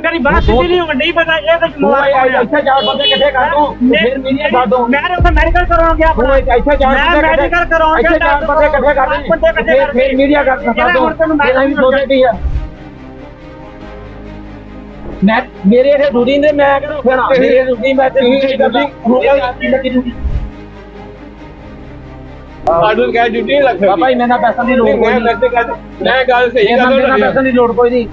ਹੁਣ ਕਰੀ ਬਾਤ ਸਿੱਧੀ ਨਹੀਂ ਹੁੰਦੀ ਪਤਾ ਇਹ ਤਾਂ ਤੂੰ ਇਹ ਇੱਥੇ ਚਾਰ ਬੰਦੇ ਇਕੱਠੇ ਕਰ ਦੋ ਫਿਰ ਮੀਡੀਆ ਕਰ ਦੋ। ਮੈਂ ਤਾਂ ਮੈਡੀਕਲ ਕਰਾਉਣ ਗਿਆ ਇਹ ਇੱਥੇ ਚਾਰ ਮੈਂ ਬੰਦੇ ਮੈਡੀਕਲ ਕਰਾਉਣ ਗਿਆ ਇੱਥੇ ਚਾਰ ਬੰਦੇ ਇਕੱਠੇ ਕਰ ਦੇ ਬੰਦੇ ਇਕੱਠੇ ਫਿਰ ਫਿਰ ਮੀਡੀਆ ਕਰ ਸਕਦਾ ਇਹਦਾ ਹੁਣ ਤੈਨੂੰ ਮੈਂ ਮੈਂ ਵੀ ਸੋਚਦੀ ਆ। ਮੈਂ ਮੇਰੇ ਇਹ ਡਿਊਟੀ ਨੇ ਮੈਂ ਕਿਹਨੂੰ ਫੇਣਾ ਮੇਰੇ ਡਿਊਟੀ ਮੈਂ ਤੇ ਨਹੀਂ ਕਰਦੀ। ਆਡਰ ਕਹਿ ਡਿਊਟੀ ਨਹੀਂ ਲੱਗ ਬਾਬਾ ਜੀ ਮੈਨਾਂ ਪੈਸਾ ਦੀ ਲੋੜ ਕੋਈ ਮੈਂ ਨਹੀਂ। ਮੈਂ ਗੱਲ ਸਹੀ ਕਰ ਮੈਨਾਂ ਰਿਹਾ ਪੈਸਾ ਦੀ ਲੋੜ ਕੋਈ ਨਹੀਂ।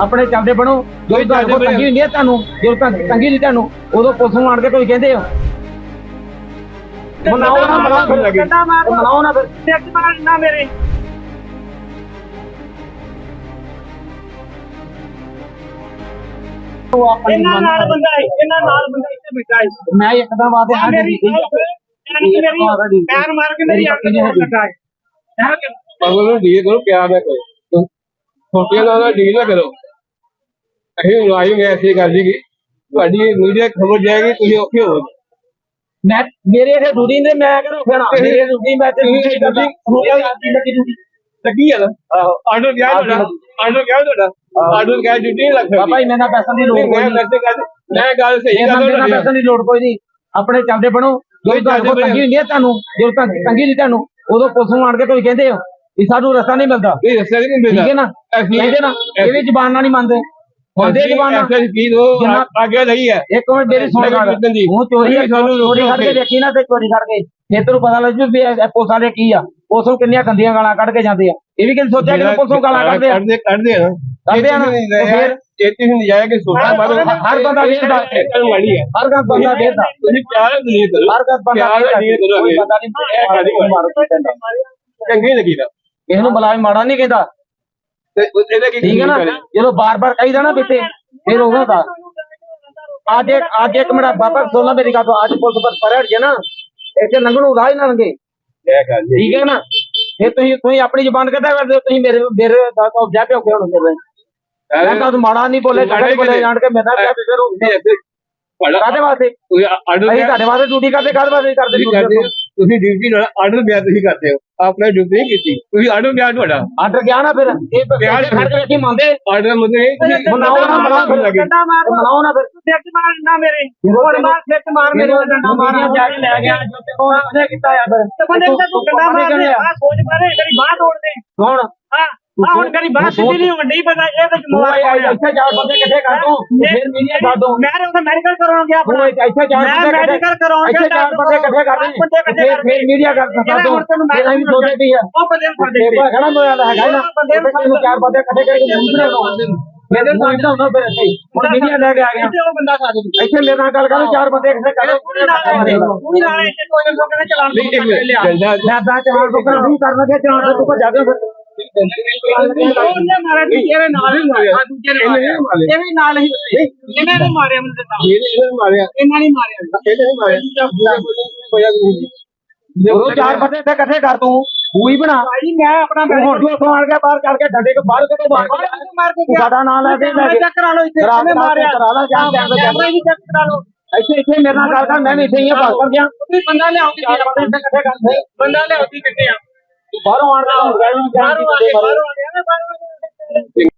ਆਪਣੇ ਚੱਲਦੇ ਬਣੋ। ਜੋ ਤੁਹਾਡੇ ਕੋਲ ਤੰਗੀ ਹੁੰਦੀ ਹੈ ਤੁਹਾਨੂੰ ਜੋ ਤੁਹਾਨੂੰ ਤੰਗੀ ਨਹੀਂ ਤੁਹਾਨੂੰ ਉਦੋਂ ਪੁਲਿਸ ਨੂੰ ਆਣ ਕੇ ਤੁਸੀਂ ਕਹਿੰਦੇ ਹੋ। ਮਨਾਓ ਨਾ ਮਨਾਓ ਨਾ ਫਿਰ। ਮਾਰ ਨਾ ਮੇਰੇ। ਉਹ ਆਪਣੀ ਇਹਨਾਂ ਨਾਲ ਬੰਦਾ ਹੈ ਇਹਨਾਂ ਨਾਲ ਬੰਦਾ ਇੱਥੇ ਬੈਠਾ ਹੈ। ਮੈਂ ਇੱਕਦਮ ਆਦੇ ਆਹ ਮੇਰੀ ਮੇਰੀ ਪੈਰ ਮਾਰ ਕੇ ਮੇਰੀ ਅੱਖ ਨੂੰ ਲੱਗਾ ਹੈ। ਪਗਲ ਨੂੰ ਡੀਲ ਕਰੋ ਪਿਆਰ ਨਾ ਕਰੋ। ਛੋਟੇ ਨਾਲ ਡੀਲ ਨਾ ਕਰੋ। ਅਸੀਂ ਲਾਈਵ ਗਏ ਐਸੀ ਦੀ ਕਿ ਤੁਹਾਡੀ ਮੀਡੀਆ ਖਬਰ ਜਾਏਗੀ ਤੁਸੀਂ ਔਖੇ ਹੋ ਮੈਂ ਮੇਰੇ ਇਹ ਡਿਊਟੀ ਨੇ ਮੈਂ ਕਿਹਨੂੰ ਫੇਣਾ ਮੇਰੇ ਡਿਊਟੀ ਮੈਂ ਤੇ ਨਹੀਂ ਕਰਦੀ ਲੱਗੀ ਆ ਆਰਡਰ ਕਿਹਾ ਤੁਹਾਡਾ? ਆਰਡਰ ਕਿਹਾ ਤੁਹਾਡਾ? ਆਰਡਰ ਕਿਹਾ ਡਿਊਟੀ ਲੱਗ ਸਕਦੀ ਬਾਬਾ ਜੀ ਮੈਨਾਂ ਪੈਸਾ ਦੀ ਲੋੜ ਕੋਈ ਮੈਂ ਨਹੀਂ। ਮੈਂ ਗੱਲ ਸਹੀ ਕਰ ਮੈਨਾਂ ਰਿਹਾ ਪੈਸਾ ਦੀ ਲੋੜ ਕੋਈ ਨਹੀਂ। ਆਪਣੇ ਚੱਲਦੇ ਬਣੋ। ਜੋ ਕੋਲ ਤੰਗੀ ਹੁੰਦੀ ਹੈ ਤੁਹਾਨੂੰ ਜੋ ਤੁਹਾਨੂੰ ਤੰਗੀ ਨਹੀਂ ਤੁਹਾਨੂੰ ਉਦੋਂ ਪੁਲਿਸ ਨੂੰ ਆਣ ਕੇ ਤੁਸੀਂ ਕਹਿੰਦੇ ਹੋ ਵੀ ਸਾਨੂੰ ਰਸਤਾ ਨਹੀਂ ਮਿਲਦਾ। ਇਹ ਰਸਤਾ ਨਹੀਂ ਠੀਕ ਹੈ ਮਿਲਦਾ ਨਾ ਕਹਿੰਦੇ ਨਾ ਇਹ ਵੀ ਜ਼ਬਾਨ ਨਾਲ ਨਹੀਂ ਮੰਨਦੇ। ਜ਼ਬਾਨ ਦੋ ਇੱਕ ਮਿੰਟ ਮੇਰੀ ਸੁਣ ਗੱਲ ਦੀ? ਉਹ ਚੋਰੀ ਨਹੀਂ, ਸਾਨੂੰ ਚੋਰੀ ਰੋਕ ਕਰਕੇ ਕੇ। ਦੇਖੀ ਨਾ ਤੇ ਚੋਰੀ ਕਰਕੇ। ਫਿਰ ਤੈਨੂੰ ਪਤਾ ਲੱਗ ਜੂ ਵੀ ਇਹ ਇਹ ਪੁਲਿਸ ਵਾਲੇ ਕੀ ਆ। ਪੁਲਿਸ ਨੂੰ ਕਿੰਨੀਆਂ ਗੰਦੀਆਂ ਗਾਲਾਂ ਕੱਢ ਕੇ ਜਾਂਦੇ ਆ। ਇਹ ਵੀ ਕਿਨ ਸੋਚਿਆ ਕਿ ਪੁਲਿਸ ਨੂੰ ਗਾਲਾਂ ਕੱਢਦੇ ਆ। ਕੱਢਦੇ ਕੱਢਦੇ ਆ ਨਾ। ਕੱਢਦੇ ਆ ਨਾ, ਤੇ ਫਿਰ? ਚੇਤੀ ਨਹੀਂ ਜਾਇਆ ਕਿ ਸੋਚਾ ਮਾਰੋ। ਹਰ ਬੰਦਾ ਵੇਖਦਾ। ਇਹ ਮਾੜੀ ਹੈ। ਹਰ ਗੱਲ ਬੰਦਾ ਵੇਖਦਾ। ਤੁਸੀਂ ਪਿਆਰ ਨਹੀਂ ਕਰੋ। ਹਰ ਗੱਲ ਬੰਦਾ ਪਿਆਰ ਵੇਖਦਾ। ਨਹੀਂ ਕਰੋ। ਕੋਈ ਬੰਦਾ ਨਹੀਂ ਮਾਰੋ ਕੀ ਕਹਿੰਦਾ ਚੰਗੀ ਲੱਗੀ ਨਾ ਕਿਸੇ ਨੂੰ ਮਾੜਾ ਨਹੀਂ ਕਹਿੰਦਾ। ਤੇ ਇਹਦਾ ਕੀ ਠੀਕ ਹੈ ਨਾ? ਜਦੋਂ ਬਾਰ-ਬਾਰ ਕਹੀਦਾ ਨਾ ਬਿੱਤੇ ਫਿਰ ਹੁੰਦਾ। ਅੱਜ ਇੱਕ ਮੇਰਾ ਬਾਬਾ ਸੋਨਾ ਮੇਰੀ ਗੱਲ ਤੋਂ। ਅੱਜ ਪੁਲਿਸ ਪਰ ਪਰੜ ਜੇ ਨਾ ਇੱਥੇ ਲੰਘਣੋਂ ਰਾਹ ਹੀ ਨਾ ਲੰਘੇ। ਇਹ ਗੱਲ ਜੀ। ਠੀਕ ਹੈ ਨਾ? ਫਿਰ ਤੁਸੀਂ ਤੁਸੀਂ ਆਪਣੀ ਜ਼ੁਬਾਨ ਕਿੱਦਾਂ ਕਰਦੇ ਹੋ? ਤੁਸੀਂ ਮੇਰੇ ਮੇਰੇ ਦਾ ਤਾਂ ਜਾ ਪਿਓ ਕਿਉਂ ਕਰਦੇ ਮੈਂ ਤਾਂ ਮਾੜਾ ਨਹੀਂ ਬੋਲੇ ਗਾੜੇ ਬੋਲੇ ਜਾਣ ਕੇ ਮੇਰਾ ਕਿਆ ਫਿਕਰ ਹੋ ਕਾਦੇ ਵਾਸਤੇ? ਅਸੀਂ ਤੁਹਾਡੇ ਵਾਸਤੇ ਡਿਊਟੀ ਕਰਦੇ ਕਾਦੇ ਵਾਸਤੇ ਕਰਦੇ? ਤੁਸੀਂ ਹੋ ਡਿਊਟੀ ਨਾਲ ਆਰਡਰ ਬਿਆਨ ਤੁਸੀਂ ਕਰਦੇ ਹੋ। ਆਪਣਾ ਡਿਊਟੀ ਨਹੀਂ ਕੀਤੀ। ਤੁਸੀਂ ਆਰਡਰ ਬਿਆਨ ਤੁਹਾਡਾ। ਆਰਡਰ ਗਿਆ ਨਾ ਫਿਰ? ਇਹ ਬਿਆਨ ਖੜ ਕੇ ਵੇਖੀ ਮੰਨਦੇ। ਆਰਡਰ ਮੁਝੇ ਮਨਾਓ ਨਾ ਮਨਾਓ ਫਿਰ ਲੱਗੇ। ਮਨਾਓ ਨਾ ਫਿਰ। ਸਿੱਖ ਮਾਰ ਨਾ ਮੇਰੇ। ਹੋਰ ਮਾਰ ਸਿੱਖ ਮਾਰ ਮੇਰੇ ਡੰਡਾ ਮਾਰਿਆ ਜਾ ਕੇ ਲੈ ਗਿਆ। ਜੋ ਤੇ ਉਹ ਉਹਨੇ ਕੀਤਾ ਆ ਫਿਰ। ਤੇ ਬੰਦੇ ਦਾ ਤੂੰ ਕੰਡਾ ਮਾਰ ਆ। ਸੋਚ ਮਾਰੇ ਕਰੀ ਬਾਹ ਤੋੜ ਦੇ ਕੌਣ? ਆ ਹੁਣ ਕਰੀ ਬਾਤ ਸਿੱਧੀ ਨਹੀਂ ਹੁੰਦੀ ਪਤਾ ਇਹ ਤਾਂ ਤੂੰ ਇਹ ਇੱਥੇ ਚਾਰ ਬੰਦੇ ਇਕੱਠੇ ਕਰ ਦੋ ਫਿਰ ਮੀਡੀਆ ਕਰ ਦੋ ਮੈਂ ਤਾਂ ਮੈਡੀਕਲ ਕਰਾਉਣ ਗਿਆ ਤੂੰ ਇਹ ਇੱਥੇ ਚਾਰ ਮੈਂ ਬੰਦੇ ਮੈਡੀਕਲ ਕਰਾਉਣ ਇੱਥੇ ਚਾਰ ਬੰਦੇ ਇਕੱਠੇ ਕਰ ਦੇ ਬੰਦੇ ਇਕੱਠੇ ਫਿਰ ਕਰ ਫਿਰ ਮੀਡੀਆ ਕਰ ਸਕਦਾ ਇਹਦਾ ਤੂੰ ਹੁਣ ਤੈਨੂੰ ਮੈਂ ਫਿਰ ਅਸੀਂ ਸੋਚਦੇ ਆ ਉਹ ਬੰਦੇ ਨੂੰ ਫੜ ਦੇ ਇਹ ਖੜਾ ਹੋਇਆ ਹੈਗਾ ਨਾ ਬੰਦੇ ਨੂੰ ਚਾਰ ਬੰਦੇ ਇਕੱਠੇ ਕਰਕੇ ਦੂਸਰੇ ਨੂੰ ਮੇਰੇ ਨਾਲ ਤਾਂ ਹੁੰਦਾ ਫਿਰ ਇੱਥੇ ਹੁਣ ਮੀਡੀਆ ਲੈ ਕੇ ਆ ਗਿਆ ਇੱਥੇ ਉਹ ਬੰਦਾ ਖਾ ਦੇ ਇੱਥੇ ਮੇਰੇ ਨਾਲ ਗੱਲ ਕਰੋ ਚਾਰ ਬੰਦੇ ਇਕੱਠੇ ਕਰ ਦੋ ਪੂਰੀ ਨਾਲ ਇੱਥੇ ਕੋਈ ਲੋਕ ਨੇ ਚਲਾਨ ਲਿਆ ਮੈਂ ਤਾਂ ਚਾਰ ਬੰਦੇ ਨਹੀਂ ਕਰਨਾ ਕਿ ਚਾਰ ਬੰਦੇ ਕੋ ਜਾਦੇ ਫਿਰ ਉਹਨੇ ਮਾਰਿਆ ਤੂੰ ਤੇਰੇ ਨਾਲ ਹੀ ਮਾਰਿਆ ਤੂੰ ਤੇਰੇ ਨਾਲ ਇਹ ਵੀ ਨਾਲ ਹੀ ਇਹਨੇ ਨਹੀਂ ਮਾਰਿਆ ਮੈਨੂੰ ਤਾਂ ਇਹਨਾਂ ਨਹੀਂ ਮਾਰਿਆ ਉਹ ਚਾਰ ਬੰਦੇ ਇੱਥੇ ਇਕੱਠੇ ਕਰ ਤੂੰ ਤੂੰ ਬਣਾ ਭਾਈ ਮੈਂ ਆਪਣਾ ਤੂੰ ਹੁਣ ਜੋ ਕੇ ਬਾਹਰ ਕਰਕੇ ਡੰਡੇ ਕੋ ਬਾਹਰ ਕੋ ਬਾਹਰ ਸਾਡਾ ਨਾਂ ਲੈ ਕੇ ਲੈ ਚੈੱਕ ਕਰਾ ਲਓ ਇੱਥੇ ਕਰਾ ਮਾਰਿਆ ਕਰਾ ਲਾ ਜਾਂ ਕੈਮਰਾ ਵੀ ਚੈੱਕ ਕਰਾ ਲਓ ਇੱਥੇ ਇੱਥੇ ਮੇਰੇ ਨਾਲ ਗੱਲ ਕਰ ਮੈਂ ਵੀ ਇੱਥੇ ਹੀ ਆ ਬਾਤ ਕਰ ਗਿਆ ਬੰਦਾ ਲਿਆਓ ਬੰਦਾ ਲਿਆਓ ਕਿੱਥੇ ਆ? ਬਾਹਰੋਂ ਆਣ ਕੇ ਬਾਹਰੋਂ ਆ ਬਾਹਰੋਂ ਆ ਗਿਆ ਨਾ ਬਾਹਰੋਂ ਆ ਗਿਆ